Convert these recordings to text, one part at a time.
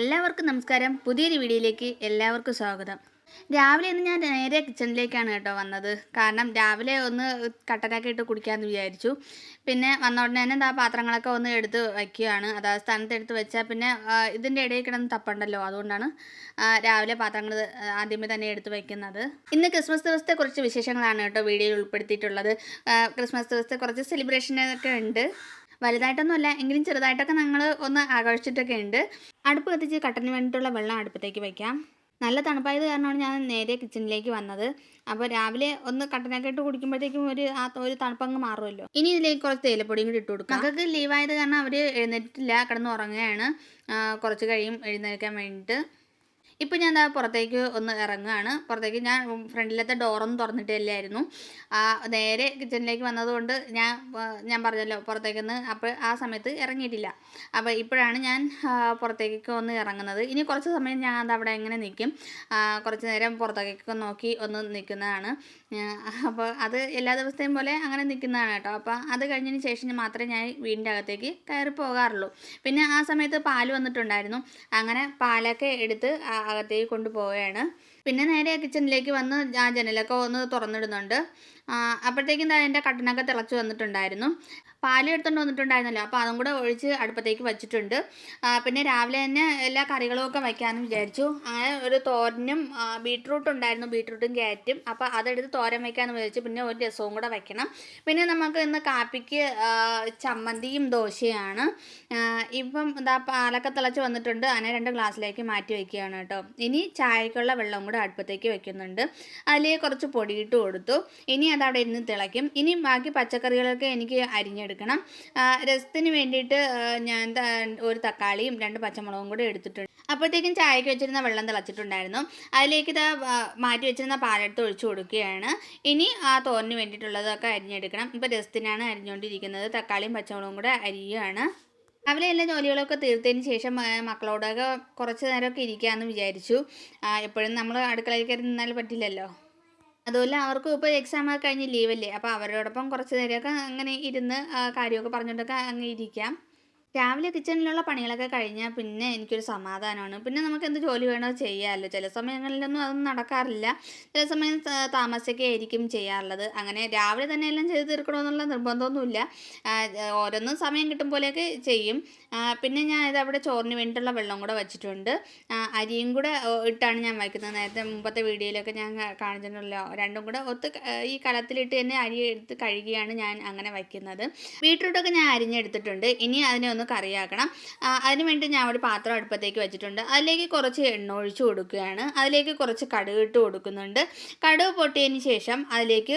എല്ലാവർക്കും നമസ്കാരം. പുതിയൊരു വീഡിയോയിലേക്ക് എല്ലാവർക്കും സ്വാഗതം. രാവിലെ ഇന്ന് ഞാൻ നേരെ കിച്ചണിലേക്കാണ് കേട്ടോ വന്നത്. കാരണം രാവിലെ ഒന്ന് കട്ടനൊക്കെ ഇട്ട് കുടിക്കാമെന്ന് വിചാരിച്ചു. പിന്നെ വന്ന ഉടനെ തന്നെ ആ പാത്രങ്ങളൊക്കെ ഒന്ന് എടുത്ത് വയ്ക്കുകയാണ്. അതാ സ്ഥാനത്ത് എടുത്ത് വെച്ചാൽ പിന്നെ ഇതിന്റെ ഇടയിൽ കിടന്ന് തപ്പുണ്ടല്ലോ. അതുകൊണ്ടാണ് രാവിലെ പാത്രങ്ങൾ ആദ്യമേ തന്നെ എടുത്ത് വയ്ക്കുന്നത്. ഇന്ന് ക്രിസ്മസ് ദിവസത്തെ കുറച്ച് വിശേഷങ്ങളാണ് കേട്ടോ വീഡിയോയിൽ ഉൾപ്പെടുത്തിയിട്ടുള്ളത്. ക്രിസ്മസ് ദിവസത്തെ കുറച്ച് സെലിബ്രേഷനൊക്കെ ഉണ്ട്. വലുതായിട്ടൊന്നുമല്ല എങ്കിലും ചെറുതായിട്ടൊക്കെ ഞങ്ങൾ ഒന്ന് ആഘോഷിച്ചിട്ടൊക്കെ ഉണ്ട് അടുപ്പ് കത്തിച്ച് കട്ടന് വേണ്ടിയിട്ടുള്ള വെള്ളം അടുപ്പത്തേക്ക് വയ്ക്കാം നല്ല തണുപ്പായത് കാരണമാണ് ഞാൻ നേരെ കിച്ചണിലേക്ക് വന്നത്. അപ്പോൾ രാവിലെ ഒന്ന് കട്ടനൊക്കെ ഇട്ട് കുടിക്കുമ്പോഴത്തേക്കും ഒരു ആ ഒരു തണുപ്പങ്ങ് മാറുമല്ലോ. ഇനി ഇതിലേക്ക് കുറച്ച് തേയിലപ്പൊടിയും കൂടി ഇട്ട് കൊടുക്കാം. മക്കൾക്ക് ലീവായത് കാരണം അവർ എഴുന്നേറ്റിട്ടില്ല കിടന്ന് ഉറങ്ങുകയാണ് കുറച്ച് കഴിയും എഴുന്നേൽക്കാൻ വേണ്ടിയിട്ട്. ഇപ്പം ഞാൻ എന്താ പുറത്തേക്ക് ഒന്ന് ഇറങ്ങുകയാണ്. പുറത്തേക്ക് ഞാൻ ഫ്രണ്ടിലത്തെ ഡോറൊന്നും തുറന്നിട്ടില്ലായിരുന്നു നേരെ കിച്ചണിലേക്ക് വന്നതുകൊണ്ട് ഞാൻ ഞാൻ പറഞ്ഞല്ലോ പുറത്തേക്കൊന്ന് അപ്പോൾ ആ സമയത്ത് ഇറങ്ങിയിട്ടില്ല. അപ്പോൾ ഇപ്പോഴാണ് ഞാൻ പുറത്തേക്ക് ഒന്ന് ഇറങ്ങുന്നത്. ഇനി കുറച്ച് സമയം ഞാൻ അത് അവിടെ എങ്ങനെ നിൽക്കും കുറച്ച് നേരം പുറത്തേക്കൊക്കെ നോക്കി ഒന്ന് നിൽക്കുന്നതാണ്. അപ്പോൾ അത് എല്ലാ ദിവസത്തെയും പോലെ അങ്ങനെ നിൽക്കുന്നതാണ് കേട്ടോ. അപ്പോൾ അത് കഴിഞ്ഞതിന് ശേഷം മാത്രമേ ഞാൻ വീടിന്റെ അകത്തേക്ക് കയറി പോകാറുള്ളൂ. പിന്നെ ആ സമയത്ത് പാൽ വന്നിട്ടുണ്ടായിരുന്നു. അങ്ങനെ പാലൊക്കെ എടുത്ത് അകത്തേക്ക് കൊണ്ടുപോവുകയാണ്. പിന്നെ നേരെ കിച്ചണിലേക്ക് വന്ന് ആ ജനലൊക്കെ ഒന്ന് തുറന്നിടുന്നുണ്ട്. അപ്പോഴത്തേക്കും അതിന്റെ കട്ടനൊക്കെ തിളച്ച് വന്നിട്ടുണ്ടായിരുന്നു. പാൽ എടുത്തുകൊണ്ട് വന്നിട്ടുണ്ടായിരുന്നല്ലോ. അപ്പോൾ അതും കൂടെ ഒഴിച്ച് അടുപ്പത്തേക്ക് വെച്ചിട്ടുണ്ട്. പിന്നെ രാവിലെ തന്നെ എല്ലാ കറികളും ഒക്കെ വയ്ക്കാമെന്ന് വിചാരിച്ചു. അങ്ങനെ ഒരു തോരനും ബീട്രൂട്ടും ഉണ്ടായിരുന്നു ബീട്രൂട്ടും ക്യാരറ്റും. അപ്പോൾ അതെടുത്ത് തോരൻ വയ്ക്കാമെന്ന് വിചാരിച്ചു പിന്നെ ഒരു രസവും കൂടെ വയ്ക്കണം പിന്നെ നമുക്ക് ഇന്ന് കാപ്പിക്ക് ചമ്മന്തിയും ദോശയാണ് ഇപ്പം ഇതാ പാലൊക്കെ തിളച്ച് വന്നിട്ടുണ്ട്. അതിനെ രണ്ട് ഗ്ലാസ്സിലേക്ക് മാറ്റി വയ്ക്കുകയാണ് കേട്ടോ. ഇനി ചായക്കുള്ള വെള്ളം കൂടെ അടുപ്പത്തേക്ക് വെക്കുന്നുണ്ട്. അതിലേക്ക് കുറച്ച് പൊടിയിട്ട് കൊടുത്തു. ഇനി അതവിടെ ഇരുന്ന് തിളയ്ക്കും. ഇനി ബാക്കി പച്ചക്കറികളൊക്കെ എനിക്ക് അരിഞ്ഞെടുക്കണം ആ, രസത്തിന് വേണ്ടിയിട്ട് ഞാൻ ഒരു തക്കാളിയും രണ്ട് പച്ചമുളകും കൂടെ എടുത്തിട്ടുണ്ട്. അപ്പോഴത്തേക്കും ചായക്ക് വെച്ചിരുന്ന വെള്ളം തിളച്ചിട്ടുണ്ടായിരുന്നു. അതിലേക്ക് ഇത് മാറ്റി വെച്ചിരുന്ന പാലെടുത്ത് ഒഴിച്ചു കൊടുക്കുകയാണ്. ഇനി ആ തോരന് വേണ്ടിയിട്ടുള്ളതൊക്കെ അരിഞ്ഞെടുക്കണം. ഇപ്പോൾ രസത്തിനാണ് അരിഞ്ഞുകൊണ്ടിരിക്കുന്നത്. തക്കാളിയും പച്ചമുളകും കൂടെ അരിയുകയാണ്. രാവിലെ എല്ലാ ജോലികളൊക്കെ തീർത്തതിന് ശേഷം മക്കളോടൊക്കെ കുറച്ച് നേരമൊക്കെ ഇരിക്കാമെന്ന് വിചാരിച്ചു. എപ്പോഴും നമ്മൾ അടുക്കളയിൽ കയറി നിന്നാൽ പറ്റില്ലല്ലോ. അതുപോലെ അവർക്കും ഇപ്പോൾ എക്സാം ഒക്കെ കഴിഞ്ഞ് ലീവല്ലേ അപ്പോൾ അവരോടൊപ്പം കുറച്ച് നേരമൊക്കെ അങ്ങനെ ഇരുന്ന് കാര്യമൊക്കെ പറഞ്ഞുകൊണ്ടൊക്കെ അങ്ങ് ഇരിക്കാം. രാവിലെ കിച്ചണിലുള്ള പണികളൊക്കെ കഴിഞ്ഞാൽ പിന്നെ എനിക്കൊരു സമാധാനമാണ്. പിന്നെ നമുക്ക് എന്ത് ജോലി വേണോ ചെയ്യാമല്ലോ ചില സമയങ്ങളിലൊന്നും അതൊന്നും നടക്കാറില്ല. ചില സമയം ത- ആയിരിക്കും ചെയ്യാറുള്ളത്. അങ്ങനെ രാവിലെ തന്നെ എല്ലാം ചെയ്ത് തീർക്കണമെന്നുള്ള നിർബന്ധമൊന്നുമില്ല. ഓരോന്നും സമയം കിട്ടും പോലെയൊക്കെ ചെയ്യും. പിന്നെ ഞാൻ ഇത് അവിടെ ചോറിന് വേണ്ടിയിട്ടുള്ള വെള്ളം കൂടെ വെച്ചിട്ടുണ്ട്. അരിയും കൂടെ ഇട്ടാണ് ഞാൻ വയ്ക്കുന്നത്. നേരത്തെ മുമ്പത്തെ വീഡിയോയിലൊക്കെ ഞാൻ കാണിച്ചിട്ടുണ്ടല്ലോ. രണ്ടും കൂടെ ഒത്ത് ഈ കലത്തിലിട്ട് തന്നെ അരി എടുത്ത് കഴുകിയാണ് ഞാൻ അങ്ങനെ വയ്ക്കുന്നത്. ബീട്രൂട്ടൊക്കെ ഞാൻ അരിഞ്ഞെടുത്തിട്ടുണ്ട്. ഇനി അതിനെ ഒന്ന് കറിയാക്കണം അതിന് വേണ്ടി ഞാൻ ഒരു പാത്രം അടുപ്പത്തേക്ക് വെച്ചിട്ടുണ്ട്. അതിലേക്ക് കുറച്ച് എണ്ണ ഒഴിച്ച് കൊടുക്കുകയാണ്. അതിലേക്ക് കുറച്ച് കടുക് ഇട്ട് കൊടുക്കുന്നുണ്ട്. കടുക് പൊട്ടിയതിന് ശേഷം അതിലേക്ക്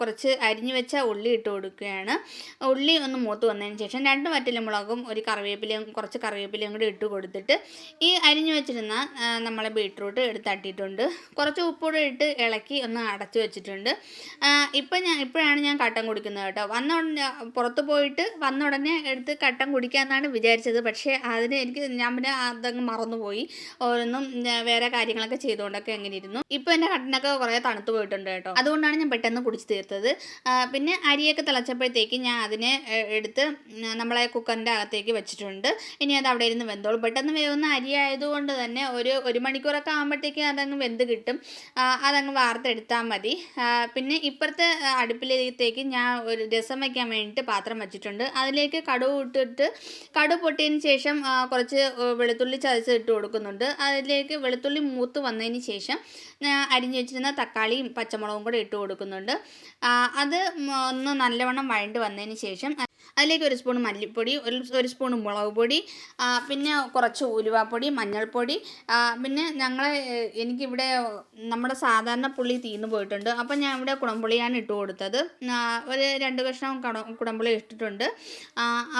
കുറച്ച് അരിഞ്ഞു വെച്ച ഉള്ളി ഇട്ട് കൊടുക്കുകയാണ്. ഉള്ളി ഒന്ന് മൂത്ത് വന്നതിന് ശേഷം രണ്ട് വറ്റലുമുളകും ഒരു കറിവേപ്പിലയും കുറച്ച് കറിവേപ്പിലയും കൂടി ഇട്ട് കൊടുത്തിട്ട് ഈ അരിഞ്ഞു വെച്ചിരുന്ന നമ്മളെ ബീട്രൂട്ട് എടുത്തട്ടിട്ടുണ്ട് കുറച്ച് ഉപ്പൂടെ ഇട്ട് ഇളക്കി ഒന്ന് അടച്ചു വെച്ചിട്ടുണ്ട്. ഇപ്പം ഞാൻ ഇപ്പോഴാണ് ഞാൻ കട്ടൻ കുടിക്കുന്നത് കേട്ടോ. വന്ന ഉടനെ പുറത്ത് പോയിട്ട് വന്ന ഉടനെ എടുത്ത് കട്ടൻ കുടിക്കാമെന്നാണ് വിചാരിച്ചത്. പക്ഷേ അതിന് എനിക്ക് ഞാൻ പിന്നെ അതങ്ങ് മറന്നുപോയി. ഓരോന്നും വേറെ കാര്യങ്ങളൊക്കെ ചെയ്തുകൊണ്ടൊക്കെ എങ്ങനെ ഇരുന്നു. ഇപ്പോൾ എന്റെ കട്ടനൊക്കെ കുറേ തണുത്ത് പോയിട്ടുണ്ട് കേട്ടോ. അതുകൊണ്ടാണ് ഞാൻ പെട്ടെന്ന് കുടിച്ച് തീർത്തത്. പിന്നെ അരിയൊക്കെ തിളച്ചപ്പോഴത്തേക്ക് ഞാൻ അതിനെ എടുത്ത് നമ്മളെ കുക്കറിന്റെ അകത്തേക്ക് വെച്ചിട്ടുണ്ട്. ഇനി അത് അവിടെ ഇരുന്ന് വെന്തോളും. പെട്ടെന്ന് വേവുന്ന അരി ആയതുകൊണ്ട് തന്നെ ഒരു ഒരു മണിക്കൂറൊക്കെ ആകുമ്പോഴത്തേക്ക് അതങ്ങ് വെന്ത് കിട്ടും. അതങ്ങ് വാർത്തെടുത്താൽ മതി. പിന്നെ ഇപ്പുറത്തെ അടുപ്പിലേക്ക് ഞാൻ ഒരു രസം വയ്ക്കാൻ വേണ്ടിയിട്ട് പാത്രം വെച്ചിട്ടുണ്ട്. അതിലേക്ക് കടുവ് ഇട്ടിട്ട് കടു പൊട്ടിയതിന് ശേഷം കുറച്ച് വെളുത്തുള്ളി ചതച്ച് ഇട്ട് കൊടുക്കുന്നുണ്ട്. അതിലേക്ക് വെളുത്തുള്ളി മൂത്ത് വന്നതിന് ശേഷം അരിഞ്ഞു വെച്ചിരുന്ന തക്കാളിയും പച്ചമുളകും കൂടെ ഇട്ട് കൊടുക്കുന്നുണ്ട്. അത് ഒന്ന് നല്ലവണ്ണം വഴണ്ട് വന്നതിന് ശേഷം അതിലേക്ക് ഒരു സ്പൂൺ മല്ലിപ്പൊടി ഒരു ഒരു സ്പൂൺ മുളക് പൊടി പിന്നെ കുറച്ച് ഉലുവാപ്പൊടി മഞ്ഞൾപ്പൊടി. പിന്നെ ഞങ്ങൾ എനിക്കിവിടെ നമ്മുടെ സാധാരണ പുളി തീർന്നു പോയിട്ടുണ്ട്. അപ്പം ഞാൻ ഇവിടെ കുടംപുളിയാണ് ഇട്ട് കൊടുത്തത്. ഒരു രണ്ട് കഷ്ണം കട കുടംപുളി ഇട്ടിട്ടുണ്ട്.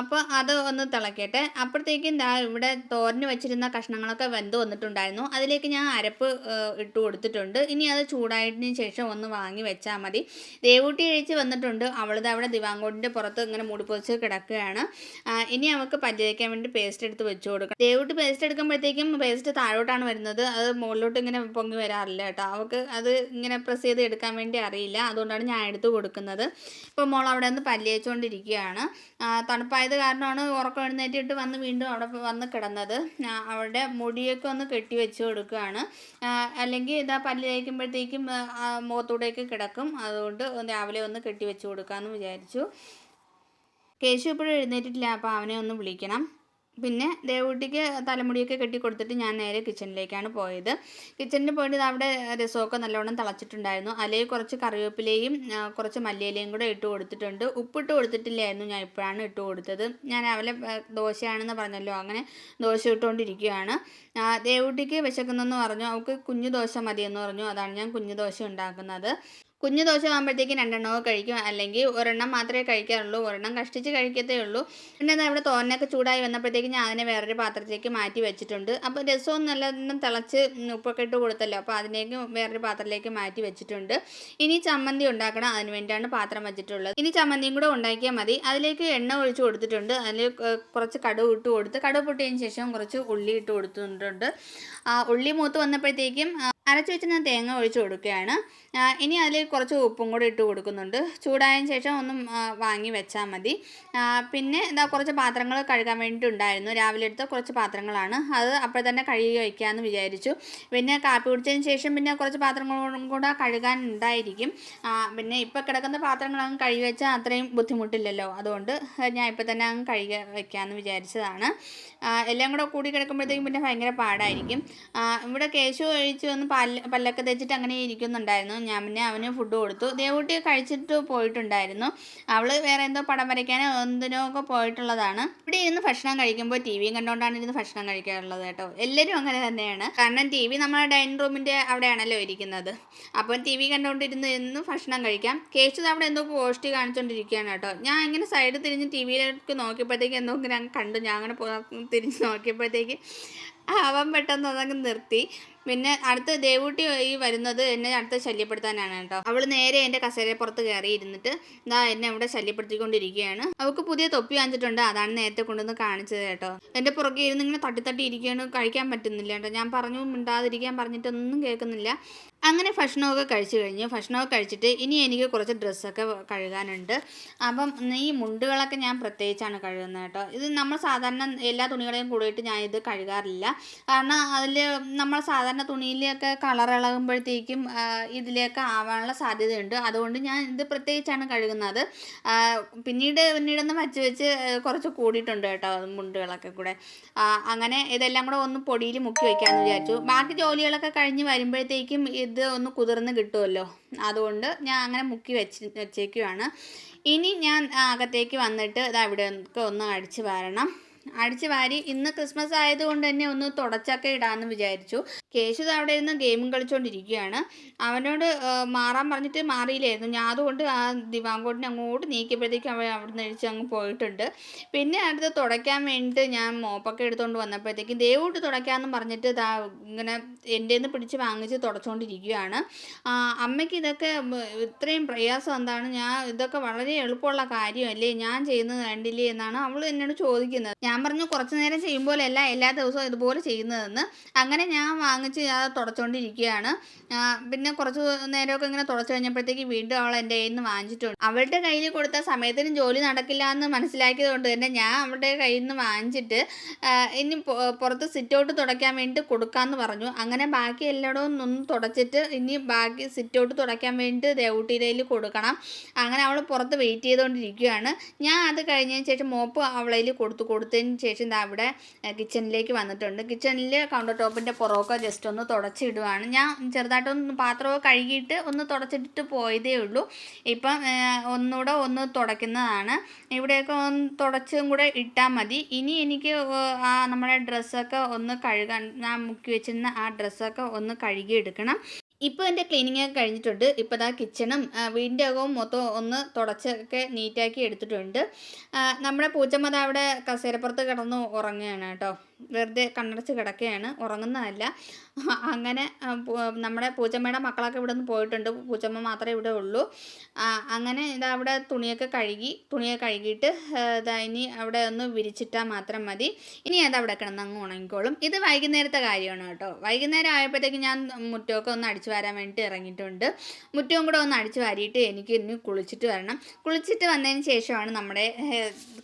അപ്പോൾ അത് ഒന്ന് തിളക്കട്ടെ. അപ്പോഴത്തേക്കും ദാ ഇവിടെ തോരന് വെച്ചിരുന്ന കഷ്ണങ്ങളൊക്കെ വെന്ത് വന്നിട്ടുണ്ടായിരുന്നു. അതിലേക്ക് ഞാൻ അരപ്പ് ഇട്ട് കൊടുത്തിട്ടുണ്ട്. ഇനി അത് ചൂടായതിന് ശേഷം ഒന്ന് വാങ്ങി വെച്ചാൽ മതി. ദേവൂട്ടി കഴിച്ച് വന്നിട്ടുണ്ട്. അവളിത് അവിടെ ദിവാങ്കോടിന്റെ പുറത്ത് ഇങ്ങനെ മൂടി തിളച്ച് കിടക്കുകയാണ്. ഇനി നമുക്ക് പല്ല് തേക്കാൻ വേണ്ടി പേസ്റ്റ് എടുത്ത് വെച്ച് കൊടുക്കണം. ദേവിട്ട് പേസ്റ്റ് എടുക്കുമ്പോഴത്തേക്കും പേസ്റ്റ് താഴോട്ടാണ് വരുന്നത്. അത് മുകളിലോട്ട് ഇങ്ങനെ പൊങ്ങി വരാറില്ല കേട്ടോ. അവൾക്ക് അത് ഇങ്ങനെ പ്രസ് ചെയ്ത് എടുക്കാൻ വേണ്ടി അറിയില്ല. അതുകൊണ്ടാണ് ഞാൻ എടുത്ത് കൊടുക്കുന്നത്. ഇപ്പോൾ മോൾ അവിടെ നിന്ന് പല്ലിയച്ചുകൊണ്ടിരിക്കുകയാണ് തണുപ്പായത് കാരണമാണ് ഉറക്കം എഴുന്നേറ്റിട്ട് വന്ന് വീണ്ടും അവിടെ വന്ന് കിടന്നത്. അവളുടെ മുടിയൊക്കെ ഒന്ന് കെട്ടി വെച്ച് കൊടുക്കുകയാണ്. അല്ലെങ്കിൽ ഇതാ പല്ല് തേക്കുമ്പോഴത്തേക്കും മുഖത്തൂടെയൊക്കെ കിടക്കും. അതുകൊണ്ട് രാവിലെ ഒന്ന് കെട്ടി വെച്ച് കൊടുക്കാമെന്ന് വിചാരിച്ചു. കേശു ഇപ്പോഴും എഴുന്നേറ്റിട്ടില്ല അപ്പോൾ അവനെ ഒന്ന് വിളിക്കണം. പിന്നെ ദേവൂട്ടിക്ക് തലമുടിയൊക്കെ കെട്ടി കൊടുത്തിട്ട് ഞാൻ നേരെ കിച്ചണിലേക്കാണ് പോയത്. കിച്ചണിൽ പോയിട്ട് അവിടെ രസമൊക്കെ നല്ലോണം തിളച്ചിട്ടുണ്ടായിരുന്നു. അതിലേക്ക് കുറച്ച് കറിവേപ്പിലയും കുറച്ച് മല്ലിയിലയും കൂടെ ഇട്ട് കൊടുത്തിട്ടുണ്ട്. ഉപ്പിട്ട് കൊടുത്തിട്ടില്ലായിരുന്നു ഞാൻ ഇപ്പോഴാണ് ഇട്ട് കൊടുത്തത്. ഞാൻ രാവിലെ ദോശയാണെന്ന് പറഞ്ഞല്ലോ അങ്ങനെ ദോശ ഇട്ടുകൊണ്ടിരിക്കുകയാണ്. ദേവൂട്ടിക്ക് വിശക്കുന്നെന്ന് പറഞ്ഞു. അവൾക്ക് കുഞ്ഞു ദോശ മതിയെന്ന് പറഞ്ഞു. അതാണ് ഞാൻ കുഞ്ഞു ദോശ ഉണ്ടാക്കുന്നത്. കുഞ്ഞു ദോശ ആകുമ്പോഴത്തേക്കും രണ്ടെണ്ണമൊക്കെ കഴിക്കും. അല്ലെങ്കിൽ ഒരെണ്ണം മാത്രമേ കഴിക്കാറുള്ളൂ. ഒരെണ്ണം കഷ്ടിച്ച് കഴിക്കത്തേ ഉള്ളൂ. പിന്നെ എന്താ ഇവിടെ തോരനൊക്കെ ചൂടായി വന്നപ്പോഴത്തേക്കും ഞാൻ അതിനെ വേറൊരു പാത്രത്തിലേക്ക് മാറ്റി വെച്ചിട്ടുണ്ട്. അപ്പോൾ രസവും നല്ലതെന്നും തിളച്ച് ഉപ്പൊക്കെ ഇട്ട് കൊടുത്തല്ലോ. അപ്പോൾ അതിനേക്ക് വേറൊരു പാത്രത്തിലേക്ക് മാറ്റി വെച്ചിട്ടുണ്ട്. ഇനി ചമ്മന്തി ഉണ്ടാക്കണം. അതിന് വേണ്ടിയാണ് പാത്രം വെച്ചിട്ടുള്ളത്. ഇനി ചമ്മന്തിയും കൂടെ ഉണ്ടാക്കിയാൽ മതി. അതിലേക്ക് എണ്ണ ഒഴിച്ച് കൊടുത്തിട്ടുണ്ട്. അതിൽ കുറച്ച് കടുക് ഇട്ട് കൊടുത്ത് കടുവ് പൊട്ടിയതിന് ശേഷം കുറച്ച് ഉള്ളി ഇട്ട് കൊടുത്തിട്ടുണ്ട്. ഉള്ളി മൂത്ത് വന്നപ്പോഴത്തേക്കും അരച്ച് വെച്ച് ഞാൻ തേങ്ങ ഒഴിച്ച് കൊടുക്കുകയാണ്. ഇനി അതിൽ കുറച്ച് ഉപ്പും കൂടി ഇട്ട് കൊടുക്കുന്നുണ്ട്. ചൂടായതിന് ശേഷം ഒന്നും വാങ്ങി വെച്ചാൽ മതി. പിന്നെ എന്താ കുറച്ച് പാത്രങ്ങൾ കഴുകാൻ വേണ്ടിയിട്ടുണ്ടായിരുന്നു രാവിലെ എടുത്ത കുറച്ച് പാത്രങ്ങളാണ്. അത് അപ്പോൾ തന്നെ കഴുകി വയ്ക്കാമെന്ന് വിചാരിച്ചു. പിന്നെ കാപ്പി കുടിച്ചതിന് ശേഷം പിന്നെ കുറച്ച് പാത്രങ്ങളും കൂടെ കഴുകാൻ ഉണ്ടായിരിക്കും. പിന്നെ ഇപ്പോൾ കിടക്കുന്ന പാത്രങ്ങൾ കഴുകി വെച്ചാൽ അത്രയും ബുദ്ധിമുട്ടില്ലല്ലോ. അതുകൊണ്ട് ഞാൻ ഇപ്പോൾ തന്നെ അങ്ങ് കഴുകി വയ്ക്കാമെന്ന് വിചാരിച്ചതാണ്. എല്ലാം കൂടെ കൂടി കിടക്കുമ്പോഴത്തേക്കും പിന്നെ ഭയങ്കര പാടായിരിക്കും. ഇവിടെ കേശു ഒഴിച്ച് വന്ന് പല്ല് പല്ലൊക്കെ തേച്ചിട്ട് അങ്ങനെ ഇരിക്കുന്നുണ്ടായിരുന്നു. ഞാൻ പിന്നെ അവന് ഫുഡ് കൊടുത്തു. ദേവൂട്ടി കഴിച്ചിട്ട് പോയിട്ടുണ്ടായിരുന്നു. അവൾ വേറെ എന്തോ പടം വരയ്ക്കാനോ എന്തിനോ ഒക്കെ പോയിട്ടുള്ളതാണ്. ഇവിടെ ഇരുന്ന് ഭക്ഷണം കഴിക്കുമ്പോൾ ടി വിയും കണ്ടുകൊണ്ടാണ് ഇരുന്ന് ഭക്ഷണം കഴിക്കാറുള്ളത് കേട്ടോ. എല്ലാവരും അങ്ങനെ തന്നെയാണ്. കാരണം ടി വി നമ്മുടെ ഡൈനിങ് റൂമിന്റെ അവിടെയാണല്ലോ ഇരിക്കുന്നത്. അപ്പോൾ ടി വി കണ്ടുകൊണ്ടിരുന്ന് ഇരുന്ന് ഭക്ഷണം കഴിക്കാം. കേച്ചത് അവിടെ എന്തോ പോസ്റ്റി കാണിച്ചുകൊണ്ടിരിക്കുകയാണ് കേട്ടോ. ഞാൻ ഇങ്ങനെ സൈഡ് തിരിഞ്ഞ് ടി വിയിലേക്ക് നോക്കിയപ്പോഴത്തേക്ക് എന്തോ ഞാൻ കണ്ടു. ഞാൻ അങ്ങനെ തിരിഞ്ഞ് നോക്കിയപ്പോഴത്തേക്ക് അവൻ പെട്ടെന്ന് അതങ്ങ് നിർത്തി. പിന്നെ അടുത്ത ദേവൂട്ടി ഈ വരുന്നത് എന്നെ അടുത്ത് ശല്യപ്പെടുത്താനാണ് കേട്ടോ. അവൾ നേരെ എന്റെ കസേരപ്പുറത്ത് കയറി ഇരുന്നിട്ട് ഇതാ എന്നെ അവിടെ ശല്യപ്പെടുത്തിക്കൊണ്ടിരിക്കുകയാണ്. അവൾക്ക് പുതിയ തൊപ്പി വാങ്ങിച്ചിട്ടുണ്ട്. അതാണ് നേരത്തെ കൊണ്ടുവന്ന് കാണിച്ചത് കേട്ടോ. എന്റെ പുറകെ ഇരുന്ന് ഇങ്ങനെ തട്ടി തട്ടി ഇരിക്കുകയാണ്. കഴിക്കാൻ പറ്റുന്നില്ല കേട്ടോ. ഞാൻ പറഞ്ഞു മിണ്ടാതിരിക്കാൻ പറഞ്ഞിട്ടൊന്നും കേൾക്കുന്നില്ല. അങ്ങനെ ഭക്ഷണമൊക്കെ കഴിച്ചു കഴിഞ്ഞ്. ഭക്ഷണമൊക്കെ കഴിച്ചിട്ട് ഇനി എനിക്ക് കുറച്ച് ഡ്രസ്സൊക്കെ കഴുകാനുണ്ട്. അപ്പം ഈ മുണ്ടുകളൊക്കെ ഞാൻ പ്രത്യേകിച്ചാണ് കഴുകുന്നത് കേട്ടോ. ഇത് നമ്മൾ സാധാരണ എല്ലാ തുണികളെയും കൂടിയിട്ട് ഞാൻ ഇത് കഴുകാറില്ല. കാരണം അതിൽ നമ്മൾ സാധാരണ തുണിയിലൊക്കെ കളർ ഇളകുമ്പോഴത്തേക്കും ഇതിലേക്ക് ആവാനുള്ള സാധ്യതയുണ്ട്. അതുകൊണ്ട് ഞാൻ ഇത് പ്രത്യേകിച്ചാണ് കഴുകുന്നത്. പിന്നീട് പിന്നീടൊന്ന് വച്ച് വെച്ച് കുറച്ച് കൂടിയിട്ടുണ്ട് കേട്ടോ മുണ്ടുകളൊക്കെ കൂടെ. അങ്ങനെ ഇതെല്ലാം കൂടെ ഒന്ന് പൊടിയിൽ മുക്കി വയ്ക്കാമെന്ന് വിചാരിച്ചു. ബാക്കി ജോലികളൊക്കെ കഴിഞ്ഞ് വരുമ്പോഴത്തേക്കും ഇത് ഒന്ന് കുതിർന്ന് കിട്ടുമല്ലോ അതുകൊണ്ട് ഞാൻ അങ്ങനെ മുക്കി വെച്ച് വെച്ചേക്കുവാണ്. ഇനി ഞാൻ അകത്തേക്ക് വന്നിട്ട് ഇതാ ഇവിടെ ഒക്കെ ഒന്ന് അടിച്ച് വാരണം. അടിച്ച് വാരി ഇന്ന് ക്രിസ്മസ് ആയതുകൊണ്ട് തന്നെ ഒന്ന് തുടച്ചൊക്കെ ഇടാമെന്ന് വിചാരിച്ചു. കേശുദ് അവിടെ ഇരുന്ന് ഗെയിമും കളിച്ചുകൊണ്ടിരിക്കുകയാണ് അവനോട് മാറാൻ പറഞ്ഞിട്ട് മാറിയില്ലായിരുന്നു. ഞാൻ അതുകൊണ്ട് ആ ദിവാങ്കോട്ടിനെ അങ്ങോട്ട് നീക്കിയപ്പോഴത്തേക്കും അവൻ അവിടെ നിന്ന് അഴിച്ച് അങ്ങ് പോയിട്ടുണ്ട്. പിന്നെ അടുത്ത് തുടയ്ക്കാൻ വേണ്ടിയിട്ട് ഞാൻ മോപ്പൊക്കെ എടുത്തുകൊണ്ട് വന്നപ്പോഴത്തേക്കും ദേവോട്ട് തുടയ്ക്കാമെന്ന് പറഞ്ഞിട്ട് ദാ ഇങ്ങനെ എന്റെ നിന്ന് പിടിച്ച് വാങ്ങിച്ച് തുടച്ചുകൊണ്ടിരിക്കുകയാണ് അമ്മയ്ക്ക് ഇതൊക്കെ ഇത്രയും പ്രയാസം എന്താണ്? ഞാൻ ഇതൊക്കെ വളരെ എളുപ്പമുള്ള കാര്യമല്ലേ? ഞാൻ ചെയ്യുന്നത് കണ്ടില്ലേ എന്നാണ് അവൾ എന്നോട് ചോദിക്കുന്നത്. ഞാൻ പറഞ്ഞു കുറച്ച് നേരം ചെയ്യുമ്പോഴല്ല എല്ലാ ദിവസവും ഇതുപോലെ ചെയ്യുന്നതെന്ന്. അങ്ങനെ ഞാൻ വാങ്ങിച്ച് അത് തുടച്ചുകൊണ്ടിരിക്കുകയാണ് പിന്നെ കുറച്ച് നേരമൊക്കെ ഇങ്ങനെ തുടച്ചു കഴിഞ്ഞപ്പോഴത്തേക്ക് വീണ്ടും അവൾ എന്റെ കയ്യിൽ നിന്ന് വാങ്ങിച്ചിട്ടുണ്ട്. അവളുടെ കയ്യിൽ കൊടുത്ത സമയത്തിന് ജോലി നടക്കില്ല എന്ന് മനസ്സിലാക്കിയത് കൊണ്ട് തന്നെ ഞാൻ അവളുടെ കയ്യിൽ നിന്ന് വാങ്ങിച്ചിട്ട് ഇനി പുറത്ത് സിറ്റ് ഔട്ട് തുടയ്ക്കാൻ വേണ്ടി കൊടുക്കാമെന്ന് പറഞ്ഞു. അങ്ങനെ ബാക്കി എല്ലായിടവും ഒന്ന് തുടച്ചിട്ട് ഇനി ബാക്കി സിറ്റൗട്ട് തുടയ്ക്കാൻ വേണ്ടി ദേവൂട്ടിയിലയിൽ കൊടുക്കണം. അങ്ങനെ അവൾ പുറത്ത് വെയിറ്റ് ചെയ്തുകൊണ്ടിരിക്കുകയാണ്. ഞാൻ അത് കഴിഞ്ഞതിന് ശേഷം മോപ്പ് അവളയിൽ കൊടുത്തു കൊടുത്തതിന് ശേഷം ഇതാ അവിടെ കിച്ചണിലേക്ക് വന്നിട്ടുണ്ട്. കിച്ചണിൽ കൗണ്ടർ ടോപ്പിന്റെ പുറമൊക്കെ ജസ്റ്റ് ഒന്ന് തുടച്ചിടുവാണ്. ഞാൻ ചെറുതായിട്ടൊന്ന് പാത്രമൊക്കെ കഴുകിയിട്ട് ഒന്ന് തുടച്ചിട്ടിട്ട് പോയതേ ഉള്ളൂ. ഇപ്പം ഒന്നുകൂടെ ഒന്ന് തുടയ്ക്കുന്നതാണ്. ഇവിടെയൊക്കെ ഒന്ന് തുടച്ചും കൂടെ ഇട്ടാൽ മതി. ഇനി എനിക്ക് ആ നമ്മുടെ ഡ്രസ്സൊക്കെ ഒന്ന് കഴുകാൻ ഞാൻ മുക്കി വെച്ചിരുന്ന ആ ഡ്രസ്സൊക്കെ ഒന്ന് കഴുകിയെടുക്കണം. ഇപ്പോൾ എന്റെ ക്ലീനിങ് ഒക്കെ കഴിഞ്ഞിട്ടുണ്ട്. ഇപ്പോൾ ഇതാ കിച്ചണും വീടിന്റെ അകവും മൊത്തം ഒന്ന് തുടച്ചൊക്കെ നീറ്റാക്കി എടുത്തിട്ടുണ്ട്. നമ്മുടെ പൂച്ചമ്മത അവിടെ കസേരപ്പുറത്ത് കിടന്ന് ഉറങ്ങുകയാണ് കേട്ടോ. വെറുതെ കണ്ണടച്ച് കിടക്കുകയാണ്. ഉറങ്ങുന്നതല്ല. അങ്ങനെ നമ്മുടെ പൂച്ചമ്മയുടെ മക്കളൊക്കെ ഇവിടെ നിന്ന് പോയിട്ടുണ്ട്. പൂച്ചമ്മ മാത്രമേ ഇവിടെ ഉള്ളൂ. അങ്ങനെ ഇതാ അവിടെ തുണിയൊക്കെ കഴുകി തുണിയൊക്കെ കഴുകിയിട്ട് ഇതാ ഇനി അവിടെ ഒന്ന് വിരിച്ചിട്ടാൽ മാത്രം മതി. ഇനി അത് അവിടെ കിടന്ന് അങ്ങ് ഉണങ്ങിക്കോളും. ഇത് വൈകുന്നേരത്തെ കാര്യമാണ് കേട്ടോ. വൈകുന്നേരം ആയപ്പോഴത്തേക്ക് ഞാൻ മുറ്റമൊക്കെ ഒന്ന് അടിച്ചു വാരാൻ വേണ്ടിയിട്ട് ഇറങ്ങിയിട്ടുണ്ട്. മുറ്റവും കൂടെ ഒന്ന് അടിച്ചു വാരിയിട്ട് എനിക്ക് ഇനി കുളിച്ചിട്ട് വരണം. കുളിച്ചിട്ട് വന്നതിന് ശേഷമാണ് നമ്മുടെ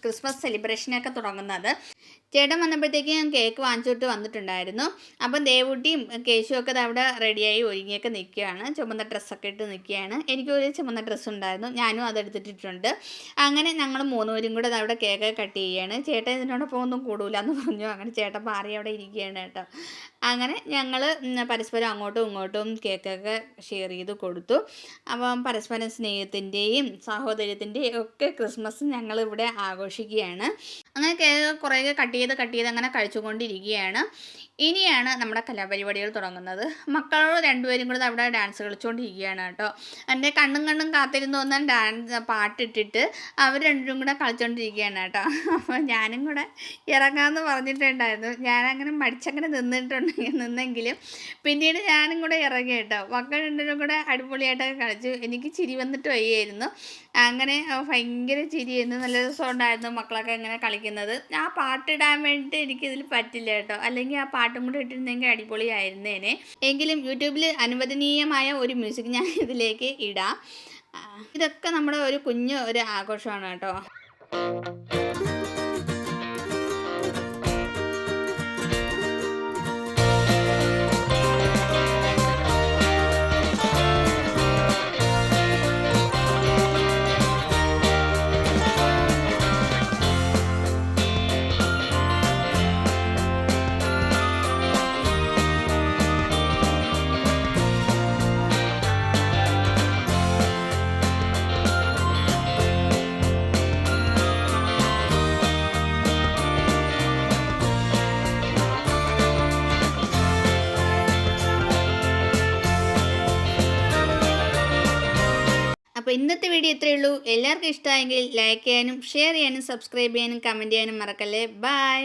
ക്രിസ്മസ് സെലിബ്രേഷനൊക്കെ തുടങ്ങുന്നത്. ചേട്ടൻ വന്നപ്പോഴത്തേക്ക് ഞാൻ കേക്ക് വാങ്ങിച്ചിട്ട് വന്നിട്ടുണ്ടായിരുന്നു. അപ്പം ദേവൂട്ടിയും കേശുവും ഒക്കെ അവിടെ റെഡിയായി ഒരുങ്ങിയൊക്കെ നിൽക്കുകയാണ്. ചുമന്ന ഡ്രസ്സൊക്കെ ഇട്ട് നിൽക്കുകയാണ്. എനിക്കൊരു ചുമന്ന ഡ്രസ്സ് ഉണ്ടായിരുന്നു. ഞാനും അതെടുത്തിട്ടിട്ടുണ്ട് അങ്ങനെ ഞങ്ങൾ മൂന്നുപേരും കൂടെ അവിടെ കേക്ക് കട്ട് ചെയ്യുകയാണ്. ചേട്ടൻ ഇതിനോടൊപ്പം ഒന്നും കൂടൂല എന്ന് പറഞ്ഞു. അങ്ങനെ ചേട്ടൻ പാറി അവിടെ ഇരിക്കുകയാണ് കേട്ടോ. അങ്ങനെ ഞങ്ങൾ പരസ്പരം അങ്ങോട്ടും ഇങ്ങോട്ടും കേക്കൊക്കെ ഷെയർ ചെയ്ത് കൊടുത്തു. അപ്പം പരസ്പരം സ്നേഹത്തിന്റെയും സാഹോദര്യത്തിന്റെയും ഒക്കെ ക്രിസ്മസ് ഞങ്ങൾ ഇവിടെ ആഘോഷിക്കുകയാണ്. അങ്ങനെ കേക്ക് കുറേ കട്ട് ചെയ്ത് കട്ട് ചെയ്ത് അങ്ങനെ കഴിച്ചുകൊണ്ടിരിക്കുകയാണ്. ഇനിയാണ് നമ്മുടെ കലാപരിപാടികൾ തുടങ്ങുന്നത്. മക്കളോട് രണ്ടുപേരും കൂടെ അവിടെ ഡാൻസ് കളിച്ചുകൊണ്ടിരിക്കുകയാണ് കേട്ടോ. എന്റെ കണ്ണും കണ്ണും കാത്തിരുന്ന് തോന്നാൻ ഡാൻസ് പാട്ടിട്ടിട്ട് അവർ രണ്ടുപേരും കൂടെ കളിച്ചുകൊണ്ടിരിക്കുകയാണ് കേട്ടോ. അപ്പോൾ ഞാനും കൂടെ ഇറങ്ങാമെന്ന് പറഞ്ഞിട്ടുണ്ടായിരുന്നു. ഞാനങ്ങനെ മടിച്ചങ്ങനെ നിന്നിട്ടുണ്ടെങ്കിൽ നിന്നെങ്കിലും. പിന്നീട് ഞാനും കൂടെ ഇറങ്ങി കേട്ടോ. മക്കൾ രണ്ടിനും കൂടെ അടിപൊളിയായിട്ടൊക്കെ കളിച്ചു. എനിക്ക് ചിരി വന്നിട്ട് വയ്യായിരുന്നു. അങ്ങനെ ഭയങ്കര ചിരിയായിരുന്നു നല്ല രസമുണ്ടായിരുന്നു മക്കളൊക്കെ ഇങ്ങനെ കളിക്കുന്നത്. ആ പാട്ടിടാൻ വേണ്ടിയിട്ട് എനിക്കിതിൽ പറ്റില്ല കേട്ടോ. അല്ലെങ്കിൽ ആ പാട്ടും കൂടെ ഇട്ടിരുന്നെങ്കിൽ അടിപൊളിയായിരുന്നേനെ. എങ്കിലും യൂട്യൂബിൽ അനുവദനീയമായ ഒരു മ്യൂസിക് ഞാൻ ഇതിലേക്ക് ഇടാം. ഇതൊക്കെ നമ്മുടെ ഒരു കുഞ്ഞു ഒരു ആഘോഷമാണ് കേട്ടോ. ഇന്നത്തെ വീഡിയോ ഇത്രയേ ഉള്ളൂ. എല്ലാവർക്കും ഇഷ്ടമായെങ്കിൽ ലൈക്ക് ചെയ്യാനും ഷെയർ ചെയ്യാനും സബ്സ്ക്രൈബ് ചെയ്യാനും കമന്റ് ചെയ്യാനും മറക്കല്ലേ. ബൈ